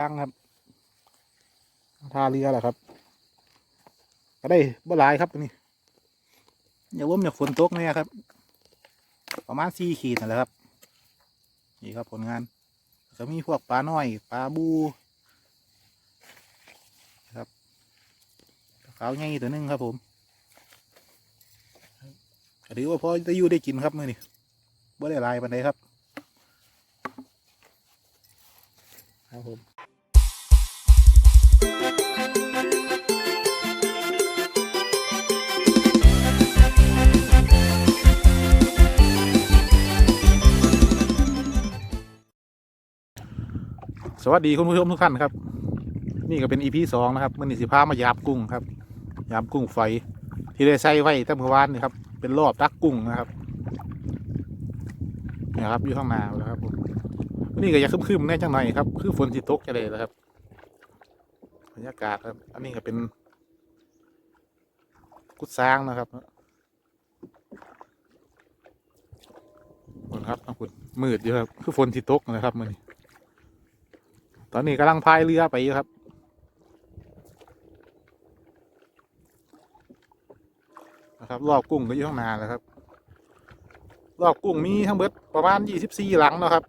ตั้งครับท่าเรือแหละครับ ก็ได้บ่หลายครับตัวนี้อย่าว่มอย่าฝนตกเนี่ยครับ ประมาณสี่ขีดนั่นแหละครับ นี่ครับผลงานก็มีพวกปลาน้อยปลาบูครับปลาขาวใหญ่ตัวหนึงครับผมก็ถือว่าพอจะอยู่ได้กินครับมื่อนี้บ่ได้ลายปันใดครับครับผม สวัสดีคุณผู้ชมทุกท่านครับ นี่ก็เป็นอีพีสองนะครับมันนี่สิพามายาบกุ้งครับยาบกุ้งไฟ ที่ได้ใส่ไว้ตั้งเมื่อวานนี่ครับ เป็นรอบตักกุ้งนะครับนี่ครับอยู่ข้างหน้าแล้วครับผมนนี้ก็จะคึมๆแน่จังหน่อยครับ คือฝนสิตกจะเลยแล้วครับบรรยากาศครับ อันนี้ก็เป็น กุดซางนะครับฝนครับขอบคุณมืดอยู่ครับ คือฝนสิตกนะครับมัน ตอนนี้กำลังพายเรือไปอยู่ครับ นะครับรอบกุ้งก็อยู่ข้างหน้าแล้วครับรอบกุ้งมีทั้งเบิดประมาณยี่สิบสี่หลังเนาะครับ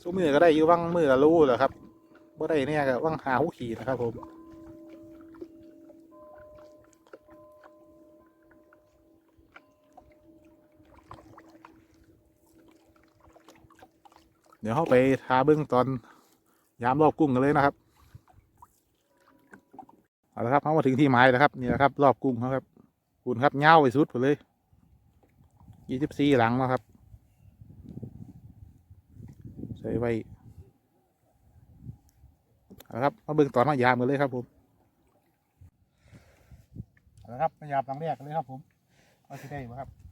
สู้มือก็ได้อยู่ว่างมือละรู้แหละครับบ่ได้เนี่ยก็ว่างหาหูขี่นะครับผม ดี๋ยวเข้าไปทาเบื้องตอนยามรอบกุ้งกันเลยนะครับเอาละครับเขามาถึงที่หมายแล้วครับนี่แหละครับ รอบกุ้งครับคุณครับเง่าไปสุดไปเลยยี่สิบสี่หลังแล้วครับ ใส่ไว้เอาละครับมาเบิ่งตอนมายามกันเลยครับผมเอาละครับมายามหลังแรกกันเลยครับผมว่าสิได้ไหมครับ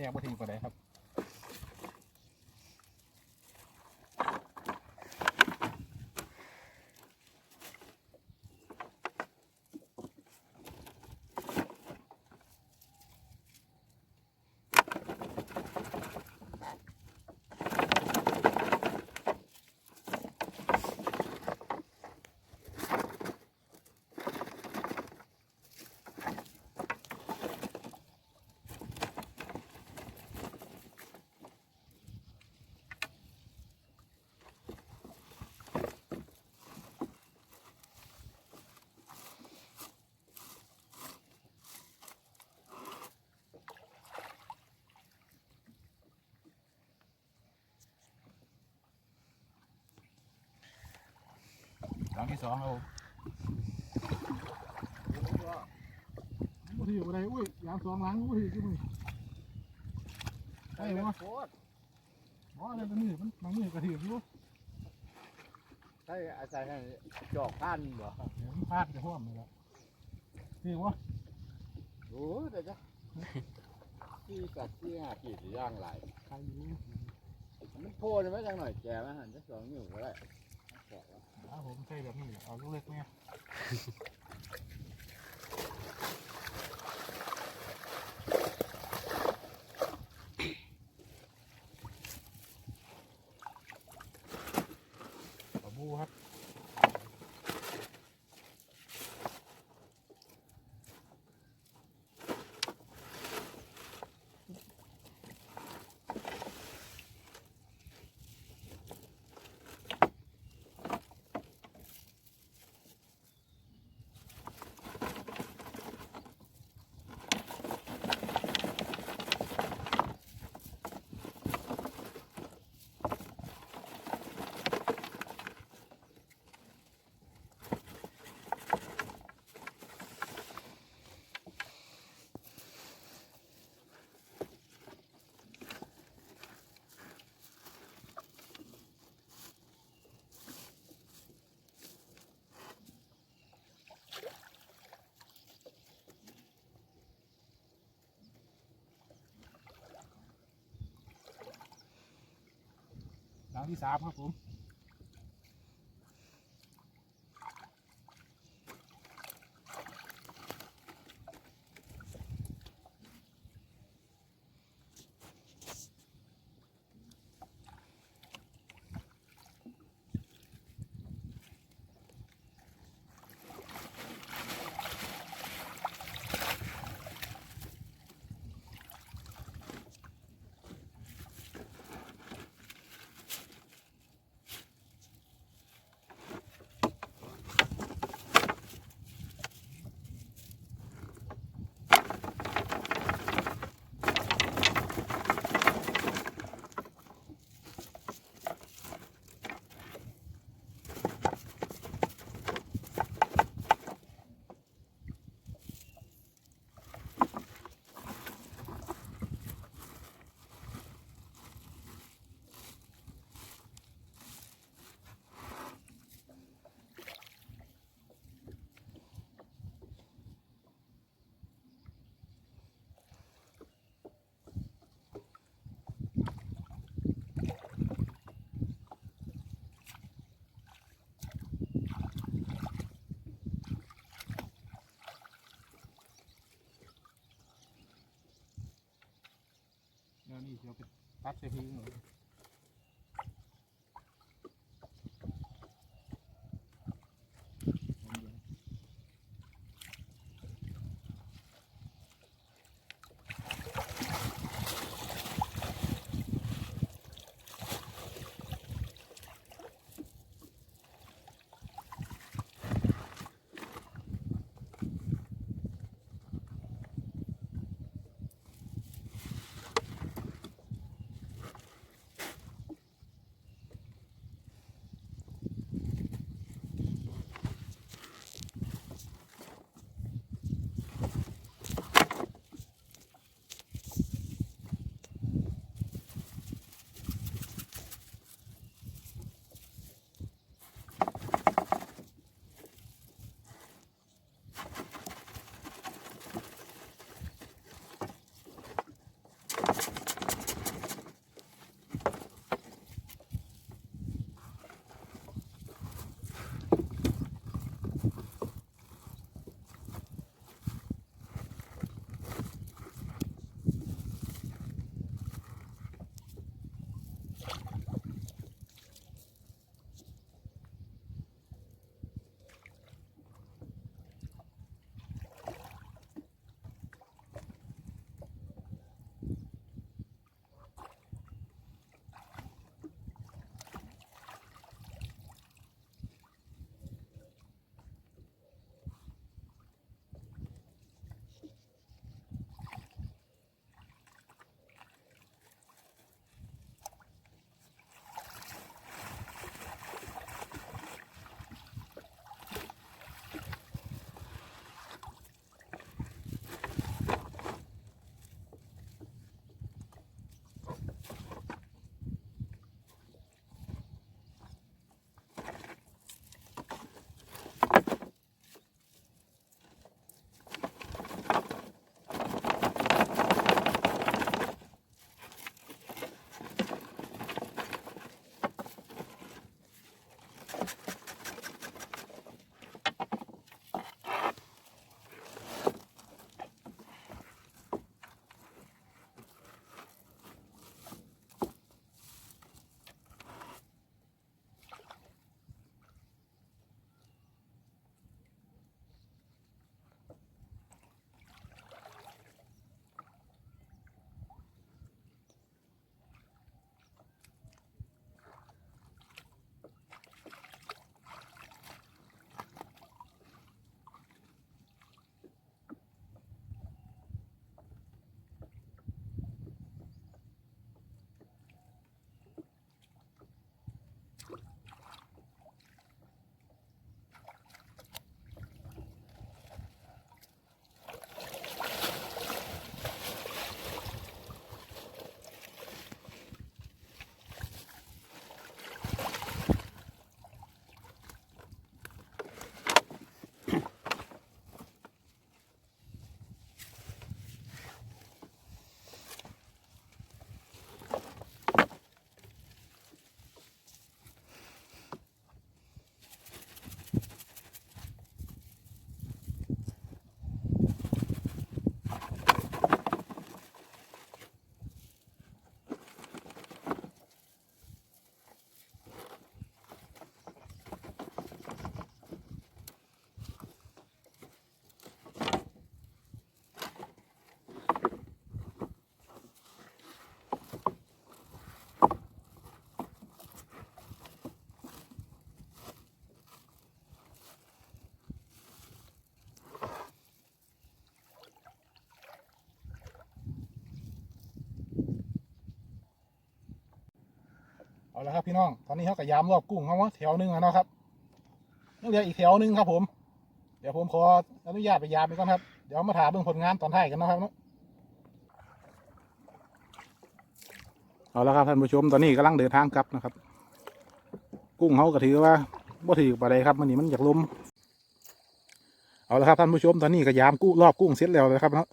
นี่ยมาถึงกว่าไหนครับ ลังที่สองครับผมมาถืออะไรอุ้ยยางสองหลังอุ้ยขึ้นมือใช่ไหมวะโคตรอ๋ออะไรเป็นมือมันบางมือกระถืออยู่ใช่อาจารย์ให้จอกพันบ่เดี๋ยวมันพลาดจะห่วมเลยละถือวะโอ้เดี๋ยวจ้ะที่กัดที่หาขีดย่างหลายใครอยู่มันโพดไว้จังหน่อยแกมาหันจะสองนิ้วก็ได้แกะวะ อ้าผมใช่แบบนี้เอาลูกเล็กเนี่ย ที่สามครับผม นี่เดี๋ยวไปตัดเส่พีหน่อ เอาละครับพี่น้อง ตอนนี้เขากระยามรอบกุ้งเขาว่าแถวหนึงนะครับยังเหลืออีกแถวหนึงครับ ผม เดี๋ยวผมขออนุญาตไปยามไปก่อนครับ เดี๋ยวมาถามเบิ่งผลงานตอนท้ายกันนะครับเนาะเอาละครับท่านผู้ชมตอนนี้กำลังเดินทางกลับนะครับ กุ้งเขาก็ถือว่าบ่ถือปลาใดครับมันนี่มันอยากล้มเอาละครับท่านผู้ชมตอนนี้ก็ยามกุ้งรอบกุ้งเสร็จแล้วนะครับเนาะ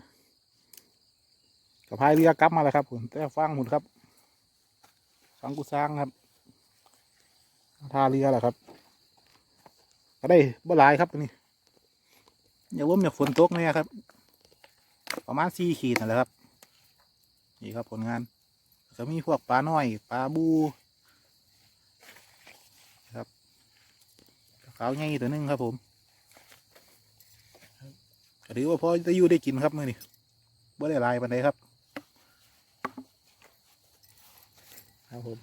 กับพายเรือกลับมาแล้วครับผมแต่ฟังหุ่นครับ ฟังกูสร้างครับท่าเรือแหละครับ ก็ได้บ่หลายครับตัวนี้อย่าว่าอยาฝนตกเนี่ยครับ ประมาณสี่ขีดนั่นแหละครับ นี่ครับผลงานก็มีพวกปลาน้อยปลาบูครับขาวใหญ่ตัวหนึงครับผมก็ถือว่าพอจะอยู่ได้กินครับมื่อนี้บ่ได้ลายปันใดครับผม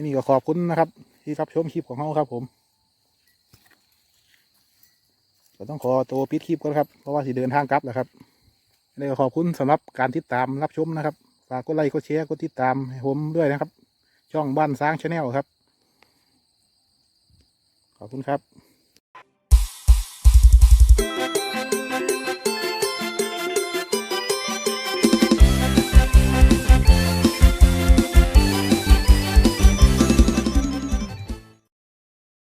นี่ก็ขอบคุณนะครับ ที่รับชมคลิปของเขาครับ ผมก็ต้องขอตัวปิดคลิปก่อนครับ เพราะว่าสิเดินทางกลับแล้วครับนี่ก็ขอบคุณสำหรับการติดตามรับชมนะครับฝากกดไลค์กดแชร์กดติดตามให้ผมด้วยนะครับ ช่องบ้านสร้างชาแนลครับ ขอบคุณครับ